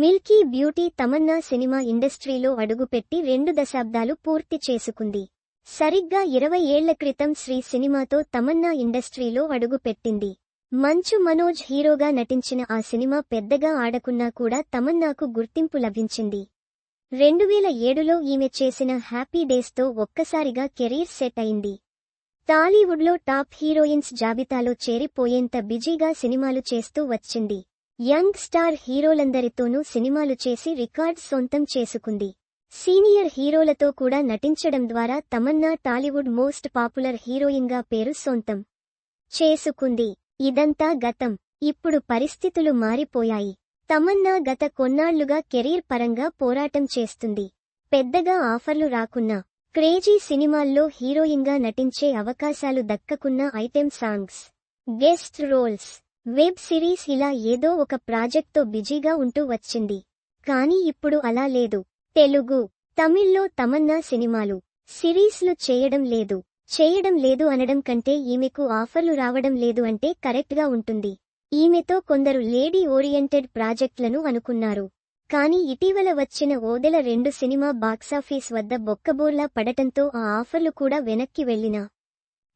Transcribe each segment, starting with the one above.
Milky beauty Tamannaah cinema ఇండస్ట్రీలో అడుగుపెట్టి రెండు దశాబ్దాలు పూర్తి చేసుకుంది. సరిగ్గా ఇరవై ఏళ్ళ క్రితం శ్రీ సినిమాతో తమన్నా ఇండస్ట్రీలో అడుగుపెట్టింది. మంచు మనోజ్ హీరోగా నటించిన ఆ సినిమా పెద్దగా ఆడకున్నా కూడా తమన్నాకు గుర్తింపు లభించింది. రెండువేల ఏడులో ఈమె చేసిన హ్యాపీ డేస్తో ఒక్కసారిగా కెరీర్ సెట్ అయింది. టాలీవుడ్లో టాప్ హీరోయిన్స్ జాబితాలో చేరిపోయేంత బిజీగా సినిమాలు చేస్తూ వచ్చింది. యంగ్ స్టార్ హీరోలందరితోనూ సినిమాలు చేసి రికార్డ్ సొంతం చేసుకుంది. సీనియర్ హీరోలతో కూడా నటించడం ద్వారా తమన్నా టాలీవుడ్ మోస్ట్ పాపులర్ హీరోయిన్గా పేరు సొంతం చేసుకుంది. ఇదంతా గతం. ఇప్పుడు పరిస్థితులు మారిపోయాయి. తమన్నా గత కొన్నాళ్ళుగా కెరీర్ పరంగా పోరాటం చేస్తుంది. పెద్దగా ఆఫర్లు రాకున్నా క్రేజీ సినిమాల్లో హీరోయిన్గా నటించే అవకాశాలు దక్కకున్న item songs guest roles web series ఇలా ఏదో ఒక ప్రాజెక్ట్తో బిజీగా ఉంటూ వచ్చింది. కానీ ఇప్పుడు అలా లేదు. తెలుగు తమిళ్ళో తమన్నా సినిమాలు. సిరీస్లు చేయడం లేదు. చేయడం లేదు అనడం కంటే ఈమెకు ఆఫర్లు రావడం లేదు అంటే కరెక్ట్గా ఉంటుంది. ఈమెతో కొందరు లేడీ ఓరియంటెడ్ ప్రాజెక్టులను అనుకున్నారు. కానీ ఇటీవల వచ్చిన ఓదెల రెండు సినిమా బాక్సాఫీస్ వద్ద బొక్కబోర్లా పడటంతో ఆ ఆఫర్లు కూడా వెనక్కి వెళ్ళిన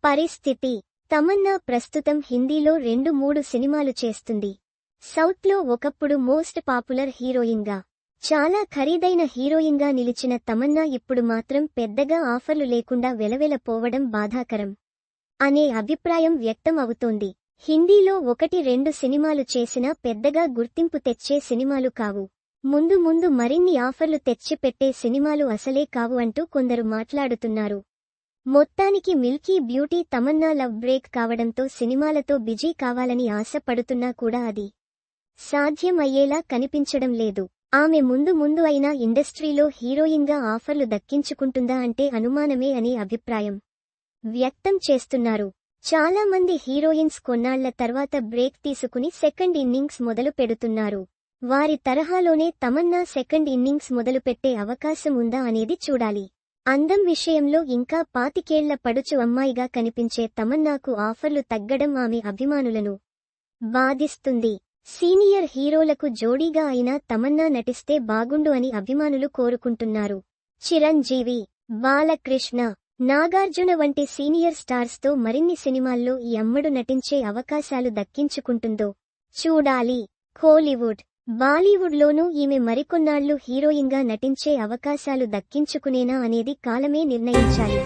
పరిస్థితి. తమన్నా ప్రస్తుతం హిందీలో రెండు మూడు సినిమాలు చేస్తుంది. సౌత్లో ఒకప్పుడు మోస్ట్ పాపులర్ హీరోయిన్గా చాలా ఖరీదైన హీరోయిన్గా నిలిచిన తమన్నా ఇప్పుడు మాత్రం పెద్దగా ఆఫర్లు లేకుండా వెలవెలపోవడం బాధాకరం అనే అభిప్రాయం వ్యక్తం అవుతోంది. హిందీలో ఒకటి రెండు సినిమాలు చేసినా పెద్దగా గుర్తింపు తెచ్చే సినిమాలు కావు. ముందు ముందు మరిన్ని ఆఫర్లు తెచ్చిపెట్టే సినిమాలు అసలే కావు అంటూ కొందరు మాట్లాడుతున్నారు. మొత్తానికి milky beauty Tamannaah love break కావడంతో సినిమాలతో బిజీ కావాలని ఆశపడుతున్నా కూడా అది సాధ్యం అయ్యేలా కనిపించడం లేదు. ఆమె ముందు ముందు అయినా ఇండస్ట్రీలో హీరోయిన్గా ఆఫర్లు దక్కించుకుంటుందా అంటే అనుమానమే అని అభిప్రాయం వ్యక్తం చేస్తున్నారు. చాలా మంది హీరోయిన్స్ కొన్నాళ్ళ తర్వాత బ్రేక్ తీసుకుని సెకండ్ ఇన్నింగ్స్ మొదలు పెడుతున్నారు. వారి తరహాలోనే తమన్నా సెకండ్ ఇన్నింగ్స్ మొదలుపెట్టే అవకాశం ఉందా అనేది చూడాలి. అందం విషయంలో ఇంకా పాతికేళ్ళ పడుచు అమ్మాయిగా కనిపించే తమన్నాకు ఆఫర్లు తగ్గడం ఆమె అభిమానులను బాధిస్తుంది. సీనియర్ హీరోలకు జోడీగా అయినా తమన్నా నటిస్తే బాగుండు అని అభిమానులు కోరుకుంటున్నారు. చిరంజీవి బాలకృష్ణ నాగార్జున వంటి సీనియర్ స్టార్స్తో మరిన్ని సినిమాల్లో ఈ అమ్మడు నటించే అవకాశాలు దక్కించుకుంటుందో చూడాలి. కోలీవుడ్ బాలీవుడ్లోనూ ఈమె మరికొన్నాళ్ళు హీరోయిన్గా నటించే అవకాశాలు దక్కించుకునేనా అనేది కాలమే నిర్ణయించాలి.